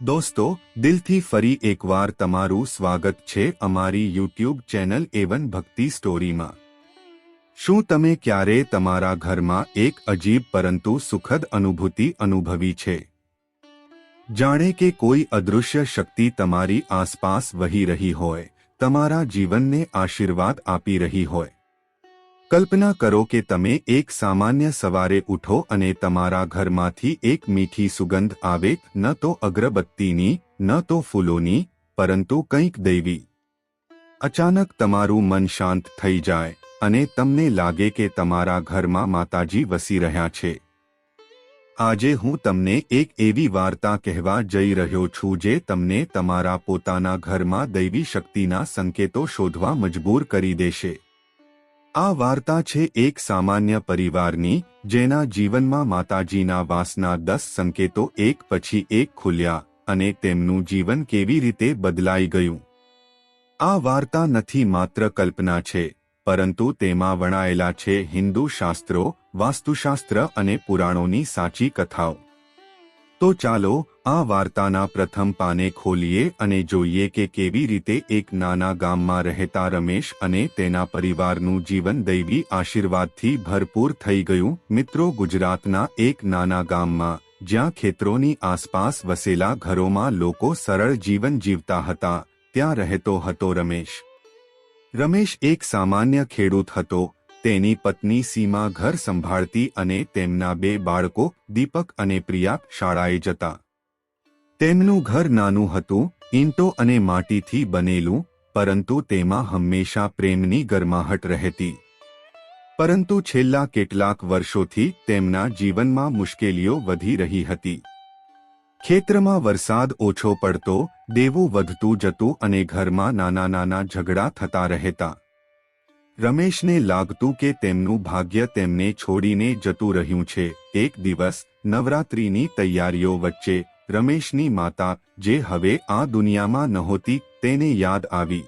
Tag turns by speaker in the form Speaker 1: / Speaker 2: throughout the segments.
Speaker 1: દોસ્તો, દિલથી ફરી એકવાર તમારું સ્વાગત છે અમારી યુટ્યુબ ચેનલ એવન ભક્તિ સ્ટોરીમાં. શું તમે ક્યારે તમારા ઘરમાં એક અજીબ પરંતુ સુખદ અનુભૂતિ અનુભવી છે? જાણે કે કોઈ અદૃશ્ય શક્તિ તમારી આસપાસ વહી રહી હોય, તમારા જીવનને આશીર્વાદ આપી રહી હોય. કલ્પના કરો કે તમે એક સામાન્ય સવારે ઉઠો અને તમારા ઘરમાંથી એક મીઠી સુગંધ આવે, ન તો અગરબત્તીની, ન તો ફૂલોની, પરંતુ કંઈક દૈવી. અચાનક તમારું મન શાંત થઈ જાય, અને તમને લાગે કે તમારા ઘરમાં માતાજી વસી રહ્યા છે. આજે હું તમને એક એવી વાર્તા કહેવા જઈ રહ્યો છું જે તમને તમારા પોતાના ઘરમાં દૈવી શક્તિના સંકેતો શોધવા મજબૂર કરી દેશે. આ વાર્તા છે એક સામાન્ય પરિવારની, જેના જીવનમાં માતાજીના વાસના દસ સંકેતો એક પછી એક ખુલ્યા, અને તેમનું જીવન કેવી રીતે બદલાઈ ગયું. આ વાર્તા નથી માત્ર કલ્પના છે, પરંતુ તેમાં વણાયેલા છે હિન્દુ શાસ્ત્રો, વાસ્તુશાસ્ત્ર અને પુરાણોની સાચી કથાઓ. તો ચાલો આ વાર્તાના પ્રથમ પાને ખોલીએ અને જોઈએ કે કેવી રીતે એક નાના ગામમાં રહેતા રમેશ અને તેના પરિવારનું જીવન દૈવી આશીર્વાદથી ભરપૂર થઈ ગયું. મિત્રો, ગુજરાતના એક નાના ગામમાં, જ્યાં ખેતરોની આસપાસ વસેલા ઘરોમાં લોકો સરળ જીવન જીવતા હતા, ત્યાં રહેતો હતો રમેશ. રમેશ એક સામાન્ય ખેડૂત હતો. તેની પત્ની સીમા ઘર સંભાળતી અને તેમના બે બાળકો, દીપક અને પ્રિયા, શાળાએ જતા. તેમનું ઘર નાનું હતું, ઈંટો અને માટીથી બનેલું, પરંતુ તેમાં હંમેશા પ્રેમની ગરમાહટ રહેતી. પરંતુ છેલ્લા કેટલાક વર્ષોથી તેમના જીવનમાં મુશ્કેલીઓ વધી રહી હતી. ખેતરમાં વરસાદ ઓછો પડતો, દેવું વધતું જતું અને ઘરમાં નાના નાના ઝઘડા થતા રહેતા. રમેશને લાગતું કે તેમનું ભાગ્ય તેમને છોડીને જતું રહ્યું છે. એક દિવસ, નવરાત્રીની તૈયારીઓ વચ્ચે, રમેશની માતા, જે હવે આ દુનિયામાં નહોતી, તેને યાદ આવી.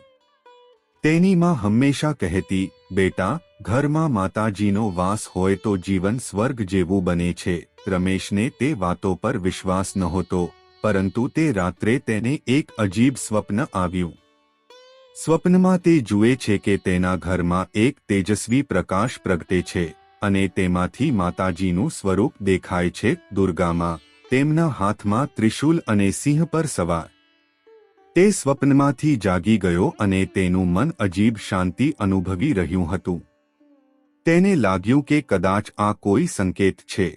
Speaker 1: તેની માં હંમેશા કહેતી, બેટા, ઘરમાં માતાજીનો વાસ હોય તો જીવન સ્વર્ગ જેવું બને છે. રમેશને તે વાતો પર વિશ્વાસ નહોતો, પરંતુ તે રાત્રે તેને એક અજીબ સ્વપ્ન આવ્યું. સ્વપ્નમાં તે જુએ છે કે તેના ઘરમાં એક તેજસ્વી પ્રકાશ પ્રગટે છે અને તેમાંથી માતાજીનું સ્વરૂપ દેખાય છે દુર્ગામાં, તેમના હાથમાં ત્રિશુલ અને સિંહ પર સવાર. તે સ્વપ્નમાંથી જાગી ગયો અને તેનું મન અજીબ શાંતિ અનુભવી રહ્યું હતું. તેને લાગ્યું કે કદાચ આ કોઈ સંકેત છે.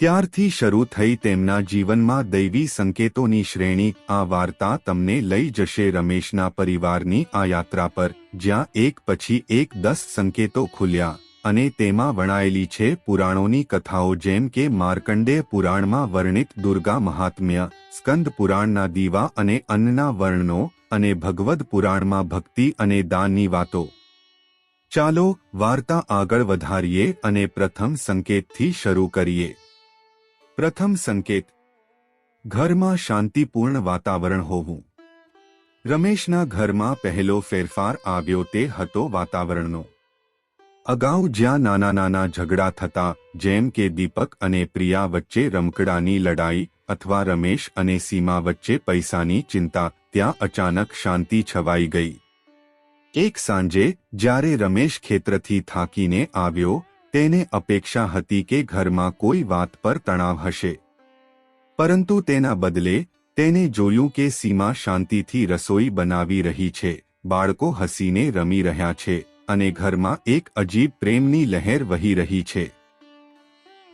Speaker 1: ત્યારથી શરૂ થઈ તેમના જીવનમાં દૈવી સંકેતોની શ્રેણી, આ વાર્તા તમને લઈ જશે રમેશના પરિવારની આ યાત્રા પર, જ્યાં એક પછી એક દસ સંકેતો ખુલ્યા, અને તેમાં વણાયેલી છે પુરાણોની કથાઓ જેમ કે માર્કંડેય પુરાણમાં વર્ણિત દુર્ગા મહાત્મ્ય, સ્કંદ પુરાણના દીવા અને અન્નના વર્ણનો, અને ભગવદ પુરાણમાં ભક્તિ અને દાનની વાતો. ચાલો વાર્તા આગળ વધારીએ અને પ્રથમ સંકેતથી શરૂ કરીએ. પ્રથમ સંકેત. ઘરમાં શાંતિપૂર્ણ વાતાવરણ હોવું. રમેશના ઘરમાં પહેલો ફેરફાર આવ્યો તે હતો વાતાવરણનો. અગાઉ જ્યાં નાના નાના ઝઘડા થતા, જેમ કે દીપક અને પ્રિયા વચ્ચે રમકડાની લડાઈ અથવા રમેશ અને સીમા વચ્ચે પૈસાની ચિંતા, ત્યાં અચાનક શાંતિ છવાઈ ગઈ. એક સાંજે, જ્યારે રમેશ ખેતરથી થાકીને આવ્યો તેને અપેક્ષા હતી કે ઘરમાં કોઈ વાત પર તણાવ હશે. પરંતુ તેના બદલે, તેને જોયું કે સીમા શાંતિથી રસોઈ બનાવી રહી છે, બાળકો હસીને રમી રહ્યા છે અને ઘરમાં એક અજીબ પ્રેમની લહેર વહી રહી છે.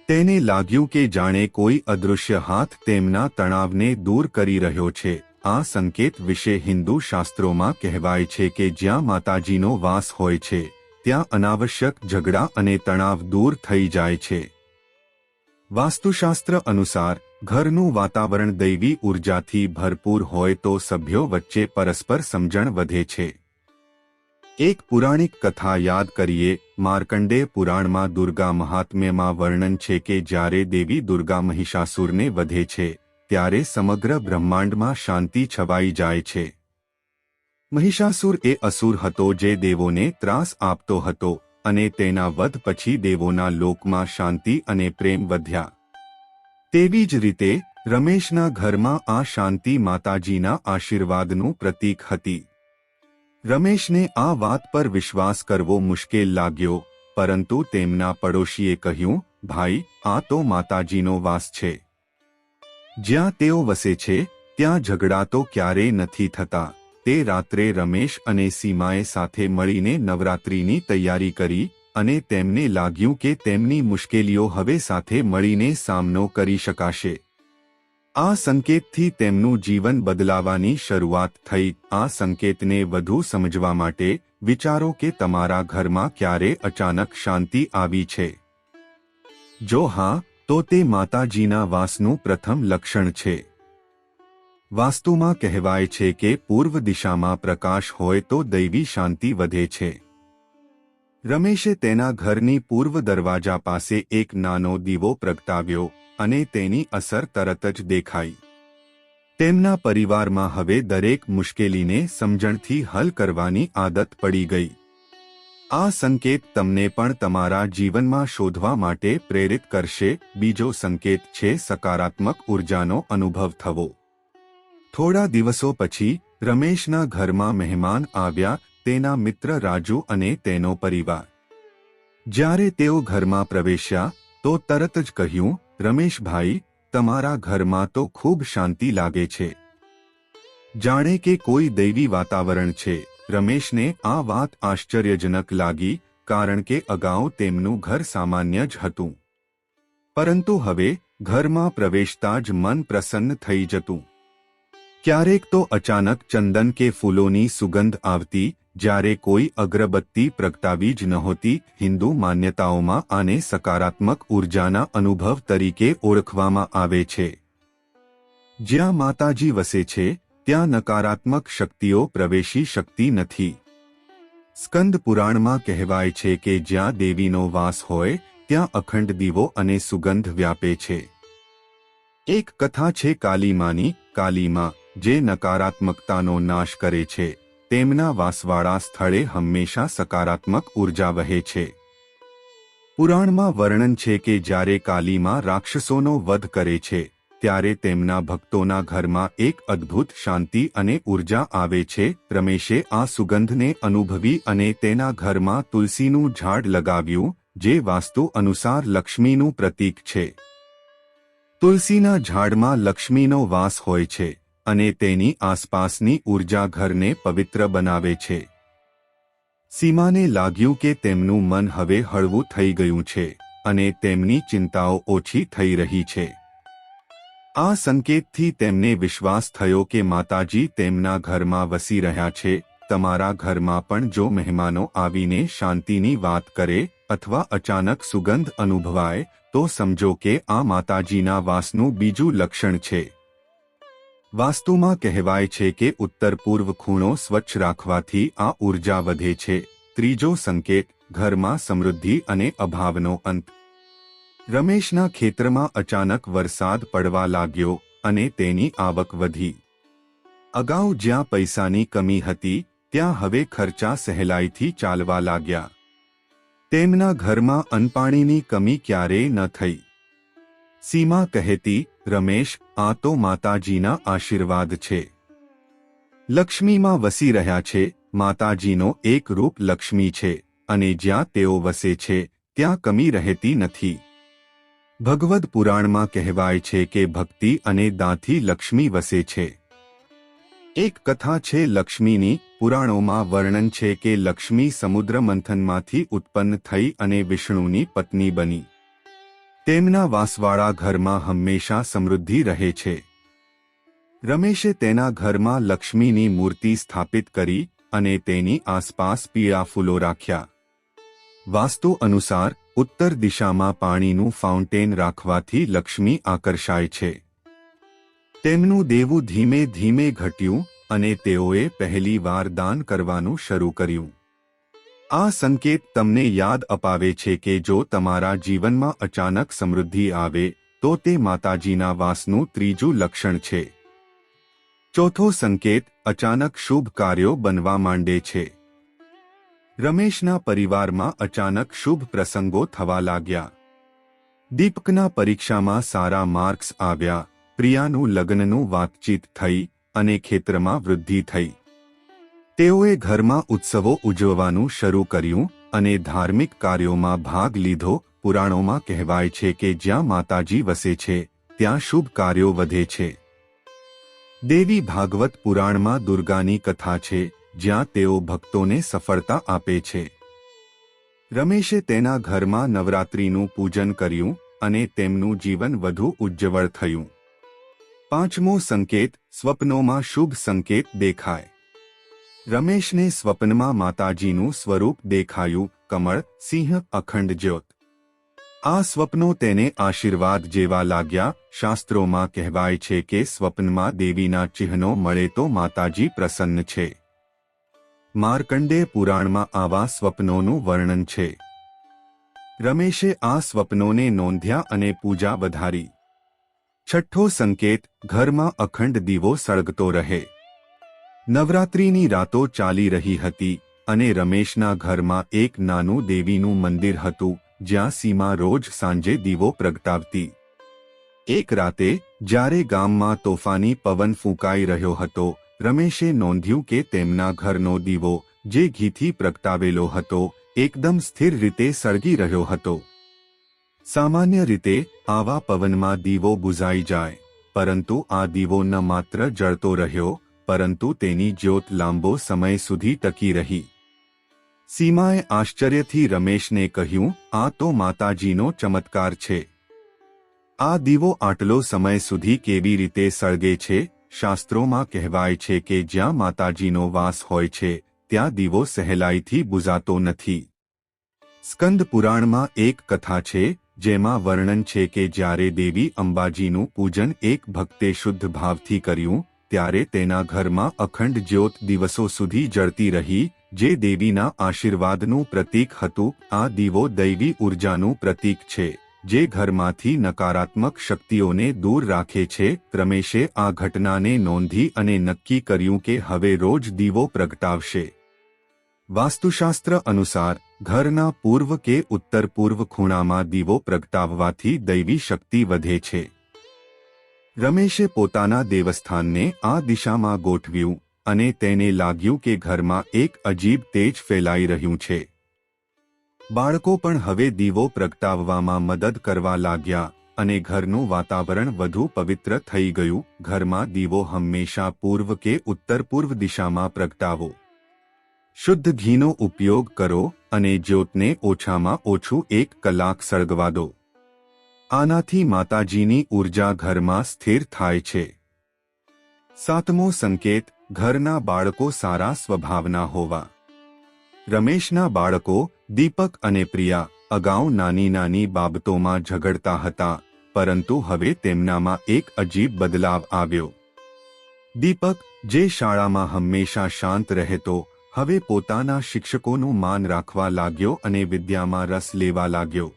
Speaker 1: તેને લાગ્યું કે જાણે કોઈ અદૃશ્ય હાથ તેમના તણાવને દૂર કરી રહ્યો છે. આ સંકેત વિશે હિન્દુ શાસ્ત્રોમાં કહેવાય છે કે જ્યાં માતાજીનો વાસ હોય છે ત્યાં અનાવશ્યક ઝઘડા અને તણાવ દૂર થઈ જાય છે. વાસ્તુશાસ્ત્ર અનુસાર, ઘરનું વાતાવરણ દૈવી ઉર્જાથી ભરપૂર હોય તો સભ્યો વચ્ચે પરસ્પર સમજણ વધે છે. એક પુરાણિક કથા યાદ કરીએ, માર્કંડેય પુરાણમાં દુર્ગા મહાત્મ્યમાં વર્ણન છે કે જ્યારે દેવી દુર્ગા મહિષાસુરને વધે છે, ત્યારે સમગ્ર બ્રહ્માંડમાં શાંતિ છવાઈ જાય છે. મહિષાસુર એ અસુર હતો જે દેવોને ત્રાસ આપતો હતો અને તેના વધ પછી દેવોના લોકમાં શાંતિ અને પ્રેમ વધ્યા. તેવી જ રીતે, રમેશના ઘરમાં આ શાંતિ માતાજીના આશીર્વાદનું પ્રતીક હતી. રમેશને આ વાત પર વિશ્વાસ કરવો મુશ્કેલ લાગ્યો, પરંતુ તેમના પડોશીએ કહ્યું, ભાઈ, આ તો માતાજીનો વાસ છે. જ્યાં તેઓ વસે છે, ત્યાં ઝઘડા તો ક્યારેય નથી થતા. તે રાત્રે રમેશ અને સીમાએ સાથે મળીને નવરાત્રીની તૈયારી કરી અને તેમને લાગ્યું કે તેમની મુશ્કેલીઓ હવે સાથે મળીને સામનો કરી શકાશે. આ સંકેતથી તેમનું જીવન બદલાવાની શરૂઆત થઈ. આ સંકેતને વધુ સમજવા માટે વિચારો કે તમારા ઘરમાં ક્યારે અચાનક શાંતિ આવી છે. જો હા, તો તે માતાજીના વાસનું પ્રથમ લક્ષણ છે. વાસ્તુમાં કહેવાય છે કે પૂર્વ દિશામાં પ્રકાશ હોય તો દૈવી શાંતિ વધે છે. રમેશે તેના ઘરની પૂર્વ દરવાજા પાસે એક નાનો દીવો પ્રગટાવ્યો અને તેની અસર તરત જ દેખાઈ. તેમના પરિવારમાં હવે દરેક મુશ્કેલીને સમજણથી હલ કરવાની આદત પડી ગઈ. આ સંકેત તમને પણ તમારા જીવનમાં શોધવા માટે પ્રેરિત કરશે. બીજો સંકેત છે, સકારાત્મક ઉર્જાનો અનુભવ થવો. થોડા દિવસો પછી રમેશના ઘરમાં મહેમાન આવ્યા તેના મિત્ર રાજુ અને તેનો પરિવાર. જ્યારે તેઓ ઘરમાં પ્રવેશ્યા, તો તરત જ કહ્યું, રમેશભાઈ, તમારા ઘરમાં તો ખૂબ શાંતિ લાગે છે. જાણે કે કોઈ દૈવી વાતાવરણ છે. રમેશને આ વાત આશ્ચર્યજનક લાગી, કારણ કે અગાઉ તેમનું ઘર સામાન્ય જ હતું. પરંતુ હવે ઘરમાં પ્રવેશતા જ મન પ્રસન્ન થઈ જતું. ક્યારેક તો અચાનક ચંદન કે ફૂલોની સુગંધ આવતી, જ્યારે કોઈ અગરબત્તી પ્રગટાવી જ નહોતી, હિન્દુ માન્યતાઓમાં આને સકારાત્મક ઉર્જાના અનુભવ તરીકે ઓળખવામાં આવે છે. જ્યાં માતાજી વસે છે, ત્યાં નકારાત્મક શક્તિઓ પ્રવેશી શકતી નથી. સ્કંદ પુરાણમાં કહેવાય છે કે જ્યાં દેવીનો વાસ હોય, ત્યાં અખંડ દીવો અને સુગંધ વ્યાપે છે. એક કથા છે કાલીમાની, કાલીમાં. જે નકારાત્મકતાનો નાશ કરે છે, તેમના વાસવાળા સ્થળે હંમેશા સકારાત્મક ઊર્જા વહે છે. પુરાણમાં વર્ણન છે કે જ્યારે કાલીમાં રાક્ષસોનો વધ કરે છે, ત્યારે તેમના ભક્તોના ઘરમાં એક અદ્ભુત શાંતિ અને ઊર્જા આવે છે. રમેશે આ સુગંધને અનુભવી અને તેના ઘરમાં તુલસીનું ઝાડ લગાવ્યું, જે વાસ્તુ અનુસાર લક્ષ્મીનું પ્રતીક છે. તુલસીના ઝાડમાં લક્ષ્મીનો વાસ હોય છે. અને તેની આસપાસની ઊર્જા ઘરને પવિત્ર બનાવે છે. સીમાને લાગ્યું કે તેમનું મન હવે હળવું થઈ ગયું છે અને તેમની ચિંતાઓ ઓછી થઈ રહી છે. આ સંકેતથી તેમને વિશ્વાસ થયો કે માતાજી તેમના ઘરમાં વસી રહ્યા છે, તમારા ઘરમાં પણ જો મહેમાનો આવીને શાંતિની વાત કરે અથવા અચાનક સુગંધ અનુભવાય, તો સમજો કે આ માતાજીના વાસનું બીજું લક્ષણ છે. વાસ્તુમાં કહેવાય છે કે ઉત્તર પૂર્વ ખૂણો સ્વચ્છ રાખવાથી આ ઊર્જા વધે છે. ત્રીજો સંકેત, ઘરમાં સમૃદ્ધિ અને અભાવનો અંત. રમેશના ખેતરમાં અચાનક વરસાદ પડવા લાગ્યો અને તેની આવક વધી. અગાઉ જ્યાં પૈસાની કમી હતી, ત્યાં હવે ખર્ચા સહેલાઈથી ચાલવા લાગ્યા. તેમના ઘરમાં અનપાણીની કમી ક્યારેય ન થઈ. સીમા કહેતી, રમેશ આ તો માતાજીના આશીર્વાદ છે. લક્ષ્મીમાં વસી રહ્યા છે, માતાજીનો એક રૂપ લક્ષ્મી છે, અને જ્યાં તેઓ વસે છે, ત્યાં કમી રહેતી નથી. ભગવદ પુરાણમાં કહેવાય છે કે ભક્તિ અને દાંથી લક્ષ્મી વસે છે. એક કથા છે લક્ષ્મીની, પુરાણોમાં વર્ણન છે કે લક્ષ્મી સમુદ્ર મંથનમાંથી ઉત્પન્ન થઈ અને વિષ્ણુની પત્ની બની. તેમના વાસવાળા ઘરમાં હંમેશા સમૃદ્ધિ રહે છે. રમેશે તેના ઘરમાં લક્ષ્મીની મૂર્તિ સ્થાપિત કરી અને તેની આસપાસ પીળા ફૂલો રાખ્યા. વાસ્તુ અનુસાર, ઉત્તર દિશામાં પાણીનું ફાઉન્ટેન રાખવાથી લક્ષ્મી આકર્ષાય છે. તેમનું દેવું ધીમે ધીમે ઘટ્યું અને તેઓએ પહેલી વાર દાન કરવાનું શરૂ કર્યું. આ સંકેત તમને યાદ અપાવે છે કે જો તમારા જીવનમાં અચાનક સમૃદ્ધિ આવે, તો તે માતાજીના વાસનું ત્રીજું લક્ષણ છે. ચોથો સંકેત, અચાનક શુભ કાર્યો બનવા માંડે છે. રમેશના પરિવારમાં અચાનક શુભ પ્રસંગો થવા લાગ્યા. દીપકના પરીક્ષામાં સારા માર્ક્સ આવ્યા, પ્રિયાનું લગ્નનું વાતચીત થઈ અને ખેતરમાં વૃદ્ધિ થઈ. તેઓએ ઘરમાં ઉત્સવો ઉજવવાનું શરૂ કર્યું અને ધાર્મિક કાર્યોમાં ભાગ લીધો. પુરાણોમાં કહેવાય છે કે જ્યાં માતાજી વસે છે, ત્યાં શુભ કાર્યો વધે છે. દેવી ભાગવત પુરાણમાં દુર્ગાની કથા છે, જ્યાં તેઓ ભક્તોને સફળતા આપે છે. રમેશે તેના ઘરમાં નવરાત્રિનું પૂજન કર્યું અને તેમનું જીવન વધુ ઉજ્જવળ થયું. પાંચમો સંકેત, સ્વપ્નોમાં શુભ સંકેત દેખાય. રમેશને સ્વપ્નમાં માતાજીનું સ્વરૂપ દેખાયું, કમળ, સિંહ, અખંડ જ્યોત. આ સ્વપ્નો તેને આશીર્વાદ જેવા લાગ્યા. શાસ્ત્રોમાં કહેવાય છે કે સ્વપ્નમાં દેવીના ચિહ્નો મળે તો માતાજી પ્રસન્ન છે. માર્કંડે પુરાણમાં આવા સ્વપ્નોનું વર્ણન છે. રમેશે આ સ્વપ્નોને નોંધ્યા અને પૂજા વધારી. છઠ્ઠો સંકેત, ઘરમાં અખંડ દીવો સળગતો રહે. નવરાત્રિની રાતો ચાલી રહી હતી અને રમેશના ઘરમાં એક નાનું દેવીનું મંદિર હતું, જ્યાં સીમા રોજ સાંજે દીવો પ્રગટાવતી. એક રાતે, જ્યારે ગામમાં તોફાની પવન ફૂંકાઈ રહ્યો હતો, રમેશે નોંધ્યું કે તેમના ઘરનો દીવો, જે ઘીથી પ્રગટાવેલો હતો, એકદમ સ્થિર રીતે સળગી રહ્યો હતો. સામાન્ય રીતે, આવા પવનમાં દીવો બુઝાઈ જાય, પરંતુ આ દીવો ન માત્ર જળતો રહ્યો પરંતુ તેની જ્યોત લાંબો સમય સુધી ટકી રહી. સીમાએ આશ્ચર્યથી રમેશને કહ્યું, આ તો માતાજીનો ચમત્કાર છે. આ દીવો આટલો સમય સુધી કેવી રીતે સળગે છે? શાસ્ત્રોમાં કહેવાય છે કે જ્યાં માતાજીનો વાસ હોય છે, ત્યાં દીવો સહેલાઈથી બુઝાતો નથી. સ્કંદ પુરાણમાં એક કથા છે, જેમાં વર્ણન છે કે જ્યારે દેવી અંબાજીનું પૂજન એક ભક્તે શુદ્ધ ભાવથી કર્યું ત્યારે તેના ઘરમાં અખંડ જ્યોત દિવસો સુધી જળતી રહી, જે દેવીના આશીર્વાદનું પ્રતીક હતું, આ દીવો દૈવી ઉર્જાનું પ્રતીક છે, જે ઘરમાંથી નકારાત્મક શક્તિઓને દૂર રાખે છે રમેશે આ ઘટનાને નોંધી અને નક્કી કર્યું કે હવે રોજ દીવો પ્રગટાવશે. વાસ્તુશાસ્ત્ર અનુસાર, ઘરના પૂર્વ કે ઉત્તર પૂર્વ ખૂણામાં દીવો પ્રગટાવવાથી દૈવી શક્તિ વધે છે. રમેશે પોતાના દેવસ્થાનને આ દિશામાં ગોઠવ્યું અને તેને લાગ્યું કે ઘરમાં એક અજીબ તેજ ફેલાઈ રહ્યું છે. બાળકો પણ હવે દીવો પ્રગટાવવામાં મદદ કરવા લાગ્યા અને ઘરનું વાતાવરણ વધુ પવિત્ર થઈ ગયું. ઘરમાં દીવો હંમેશા પૂર્વ કે ઉત્તર પૂર્વ દિશામાં પ્રગટાવો. શુદ્ધ ઘીનો ઉપયોગ કરો અને જ્યોતને ઓછામાં ઓછું એક કલાક સળગવા દો. આનાથી માતાજીની ઊર્જા ઘરમાં સ્થિર થાય છે. સાતમો સંકેત, ઘરના બાળકો સારા સ્વભાવના હોવા. રમેશના બાળકો, દીપક અને પ્રિયા, અગાઉ નાની નાની બાબતોમાં ઝઘડતા હતા, પરંતુ હવે તેમનામાં એક અજીબ બદલાવ આવ્યો. દીપક, જે શાળામાં હંમેશા શાંત રહેતો, હવે પોતાના શિક્ષકોનું માન રાખવા લાગ્યો અને વિદ્યામાં રસ લેવા લાગ્યો.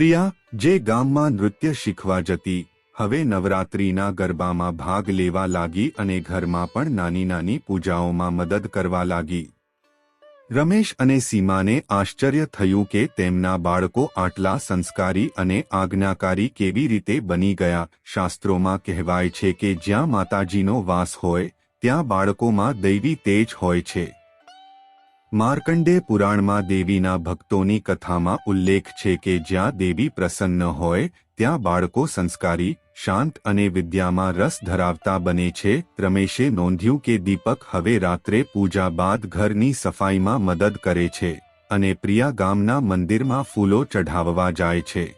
Speaker 1: પ્રિયા, જે ગામમાં નૃત્ય શીખવા જતી, હવે નવરાત્રિના ગરબામાં ભાગ લેવા લાગી અને ઘરમાં પણ નાની નાની પૂજાઓમાં મદદ કરવા લાગી. રમેશ અને સીમાને આશ્ચર્ય થયું કે તેમના બાળકો આટલા સંસ્કારી અને આજ્ઞાકારી કેવી રીતે બની ગયા. શાસ્ત્રોમાં કહેવાય છે કે જ્યાં માતાજીનો વાસ હોય, ત્યાં બાળકોમાં દૈવી તેજ હોય છે. માર્કંડે પુરાણમાં દેવીના ભક્તોની કથામાં ઉલ્લેખ છે કે જ્યાં દેવી પ્રસન્ન હોય, ત્યાં બાળકો સંસ્કારી, શાંત અને વિદ્યામાં રસ ધરાવતા બને છે. રમેશે નોંધ્યું કે દીપક હવે રાત્રે પૂજા બાદ ઘરની સફાઈમાં મદદ કરે છે અને પ્રિયા ગામના મંદિરમાં ફૂલો ચઢાવવા જાય છે.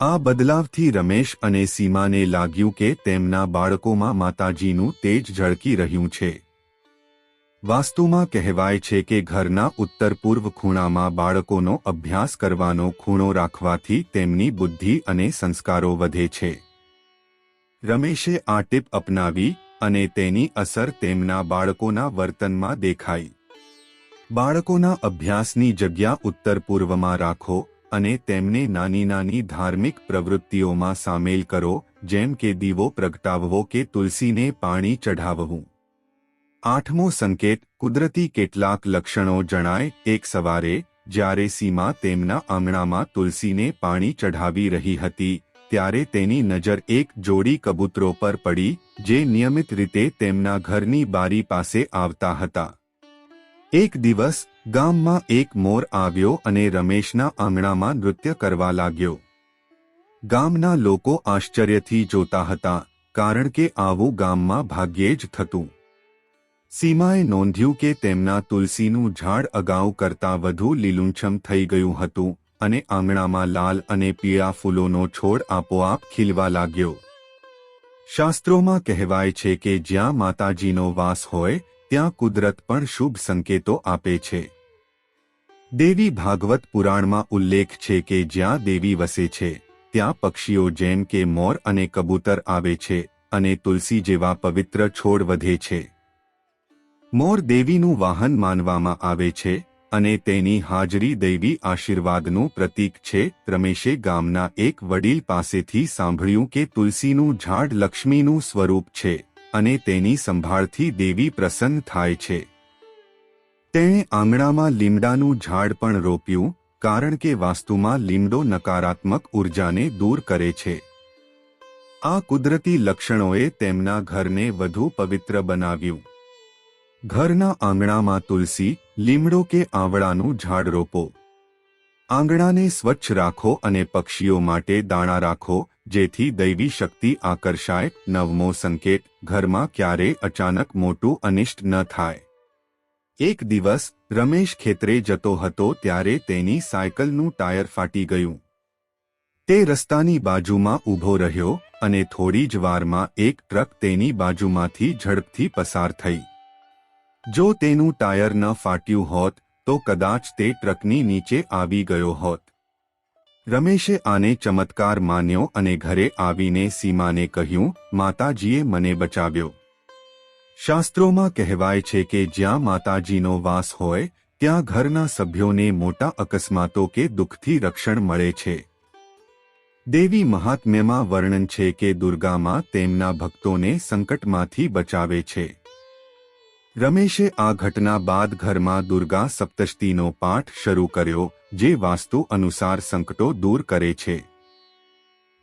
Speaker 1: આ બદલાવથી રમેશ અને સીમાને લાગ્યું કે તેમના બાળકોમાં માતાજીનું તેજ ઝળકી રહ્યું છે. વાસ્તુમાં કહેવાય છે કે ઘરના ઉત્તર પૂર્વ ખૂણામાં બાળકોનો અભ્યાસ કરવાનો ખૂણો રાખવાથી તેમની બુદ્ધિ અને સંસ્કારો વધે છે. રમેશે આ ટીપ અપનાવી અને તેની અસર તેમના બાળકોના વર્તનમાં દેખાઈ. બાળકોના અભ્યાસની જગ્યા ઉત્તર પૂર્વમાં રાખો અને તેમને નાની નાની ધાર્મિક પ્રવૃત્તિઓમાં સામેલ કરો, જેમ કે દીવો પ્રગટાવવો કે તુલસીને પાણી ચઢાવવું. આઠમો સંકેત, કુદરતી કેટલાક લક્ષણો જણાય, એક સવારે, જ્યારે સીમા તેમના આંગણામાં તુલસીને પાણી ચઢાવી રહી હતી, ત્યારે તેની નજર એક જોડી કબૂતરો પર પડી, જે નિયમિત રીતે તેમના ઘરની બારી પાસે આવતા હતા. એક દિવસ, ગામમાં એક મોર આવ્યો અને રમેશના આંગણામાં નૃત્ય કરવા લાગ્યો. ગામના લોકો આશ્ચર્યથી જોતા હતા, કારણ કે આવું ગામમાં ભાગ્યે જ થતું. સીમાએ નોંધ્યું કે તેમના તુલસીનું ઝાડ અગાઉ કરતાં વધુ લીલુંછમ થઈ ગયું હતું અને આંગણામાં લાલ અને પીળા ફૂલોનો છોડ આપોઆપ ખીલવા લાગ્યો. શાસ્ત્રોમાં કહેવાય છે કે જ્યાં માતાજીનો વાસ હોય, ત્યાં કુદરત પણ શુભ સંકેતો આપે છે. દેવી ભાગવત પુરાણમાં ઉલ્લેખ છે કે જ્યાં દેવી વસે છે, ત્યાં પક્ષીઓ જેમ કે મોર અને કબૂતર આવે છે અને તુલસી જેવા પવિત્ર છોડ વધે છે. મોર દેવીનું વાહન માનવામાં આવે છે અને તેની હાજરી દૈવી આશીર્વાદનું પ્રતીક છે. રમેશે ગામના એક વડીલ પાસેથી સાંભળ્યું કે તુલસીનું ઝાડ લક્ષ્મીનું સ્વરૂપ છે અને તેની સંભાળથી દેવી પ્રસન્ન થાય છે. તેણે આંગણામાં લીમડાનું ઝાડ પણ રોપ્યું, કારણ કે વાસ્તુમાં લીમડો નકારાત્મક ઉર્જાને દૂર કરે છે. આ કુદરતી લક્ષણોએ તેમના ઘરને વધુ પવિત્ર બનાવ્યું. ઘરના આંગણામાં તુલસી, લીમડો કે આંવળાનું ઝાડ રોપો. આંગણાને સ્વચ્છ રાખો અને પક્ષીઓ માટે દાણા રાખો, જેથી દૈવી શક્તિ આકર્ષાય, નવમો સંકેત, ઘરમાં ક્યારે અચાનક મોટું અનિષ્ટ ન થાય. એક દિવસ, રમેશ ખેતરે જતો હતો ત્યારે તેની સાયકલનું ટાયર ફાટી ગયું. તે રસ્તાની બાજુમાં ઊભો રહ્યો અને થોડી જ વારમાં એક ટ્રક તેની બાજુમાંથી ઝડપથી પસાર થઈ. જો તેનું ટાયર ન ફાટ્યું હોત, તો કદાચ તે ટ્રકની નીચે આવી ગયો હોત. રમેશે આને ચમત્કાર માન્યો અને ઘરે આવીને સીમાને કહ્યું, માતાજીએ મને બચાવ્યો. શાસ્ત્રોમાં કહેવાય છે કે જ્યાં માતાજીનો વાસ હોય, ત્યાં ઘરના સભ્યોને મોટા અકસ્માતો કે દુઃખથી રક્ષણ મળે છે. દેવી મહાત્મ્યમાં વર્ણન છે કે દુર્ગામાં તેમના ભક્તોને સંકટમાંથી બચાવે છે. રમેશે આ ઘટના બાદ ઘરમાં દુર્ગા સપ્તષ્ટીનો પાઠ શરૂ કર્યો, જે વાસ્તુ અનુસાર સંકટો દૂર કરે છે.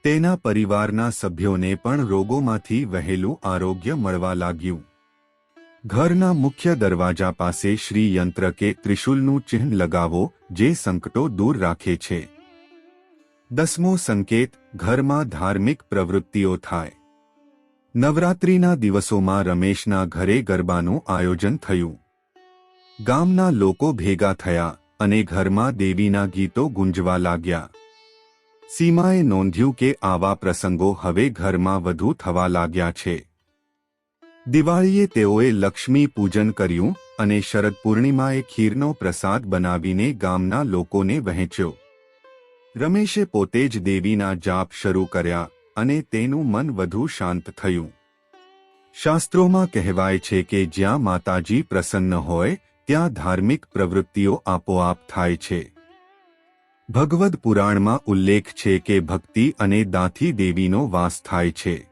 Speaker 1: તેના પરિવારના સભ્યોને પણ રોગોમાંથી વહેલું આરોગ્ય મળવા લાગ્યું. ઘરના મુખ્ય દરવાજા પાસે શ્રી યંત્ર કે ત્રિશુલનું ચિહ્ન લગાવો, જે સંકટો દૂર રાખે છે. દસમો સંકેત, ઘરમાં ધાર્મિક પ્રવૃત્તિઓ થાય. નવરાત્રિના દિવસોમાં રમેશના ઘરે ગરબાનું આયોજન થયું. ગામના લોકો ભેગા થયા અને ઘરમાં દેવીના ગીતો ગુંજવા લાગ્યા. સીમાએ નોંધ્યું કે આવા પ્રસંગો હવે ઘરમાં વધુ થવા લાગ્યા છે. દિવાળીએ તેઓએ લક્ષ્મી પૂજન કર્યું અને શરદ પૂર્ણિમાએ ખીરનો પ્રસાદ બનાવીને ગામના લોકોને વહેંચ્યો. રમેશે પોતે જ દેવીના જાપ શરૂ કર્યા અને તેનું મન વધુ શાંત થયું. શાસ્ત્રોમાં કહેવાય છે કે જ્યાં માતાજી પ્રસન્ન હોય, ત્યાં ધાર્મિક પ્રવૃત્તિઓ આપોઆપ થાય છે. ભગવદ પુરાણમાં ઉલ્લેખ છે કે ભક્તિ અને દાંથી દેવીનો વાસ થાય છે.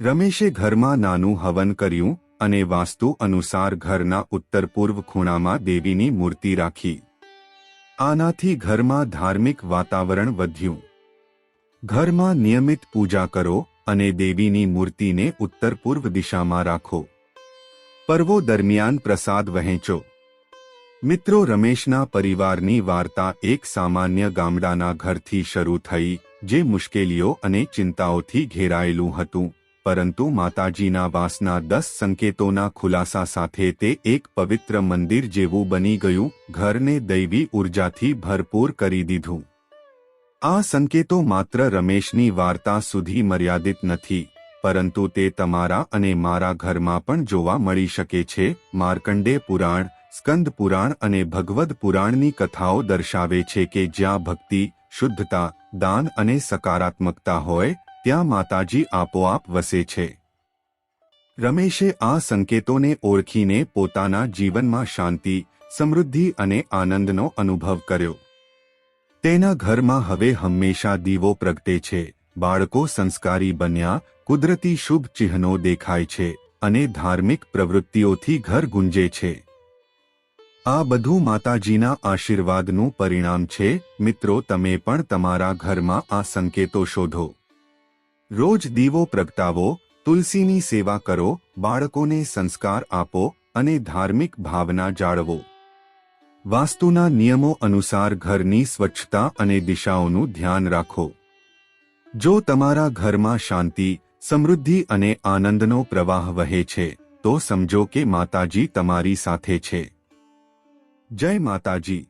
Speaker 1: રમેશે ઘરમાં નાનું હવન કર્યું અને વાસ્તુ અનુસાર ઘરના ઉત્તર પૂર્વ ખૂણામાં દેવીની મૂર્તિ રાખી. આનાથી ઘરમાં ધાર્મિક વાતાવરણ વધ્યું. ઘરમાં નિયમિત પૂજા કરો અને દેવીની મૂર્તિને ઉત્તર પૂર્વ દિશામાં રાખો. પર્વો દરમિયાન પ્રસાદ વહેંચો. મિત્રો, રમેશના પરિવારની વાર્તા એક સામાન્ય ગામડાના ઘરથી શરૂ થઈ, જે મુશ્કેલીઓ અને ચિંતાઓથી ઘેરાયેલું હતું, પરંતુ માતાજીના વાસના દસ સંકેતોના ખુલાસા સાથે તે એક પવિત્ર મંદિર જેવું બની ગયું, ઘરને દૈવી ઉર્જાથી ભરપૂર કરી દીધું. આ સંકેતો માત્ર રમેશની વાર્તા સુધી મર્યાદિત નથી, પરંતુ તે તમારા અને મારા ઘરમાં પણ જોવા મળી શકે છે. માર્કંડે પુરાણ, સ્કંદ પુરાણ અને ભગવદ પુરાણની કથાઓ દર્શાવે છે કે જ્યાં ભક્તિ, શુદ્ધતા, દાન અને સકારાત્મકતા હોય, ત્યાં માતાજી આપોઆપ વસે છે. રમેશે આ સંકેતોને ઓળખીને પોતાના જીવનમાં શાંતિ, સમૃદ્ધિ અને આનંદનો અનુભવ કર્યો. તેના ઘરમાં હવે હંમેશા દીવો પ્રગટે છે. બાળકો સંસ્કારી બન્યા, કુદરતી શુભ ચિહ્નો દેખાય છે અને ધાર્મિક પ્રવૃત્તિઓથી ઘર ગુંજે છે. આ બધું માતાજીના આશીર્વાદનું પરિણામ છે. મિત્રો, તમે પણ તમારા ઘરમાં આ સંકેતો શોધો. રોજ દીવો પ્રગટાવો, તુલસીની સેવા કરો, બાળકોને સંસ્કાર આપો અને ધાર્મિક ભાવના જાળવો. વાસ્તુના નિયમો અનુસાર ઘરની સ્વચ્છતા અને દિશાઓનું ધ્યાન રાખો. જો તમારા ઘરમાં શાંતિ, સમૃદ્ધિ અને આનંદનો પ્રવાહ વહે છે, તો સમજો કે માતાજી તમારી સાથે છે. જય માતાજી.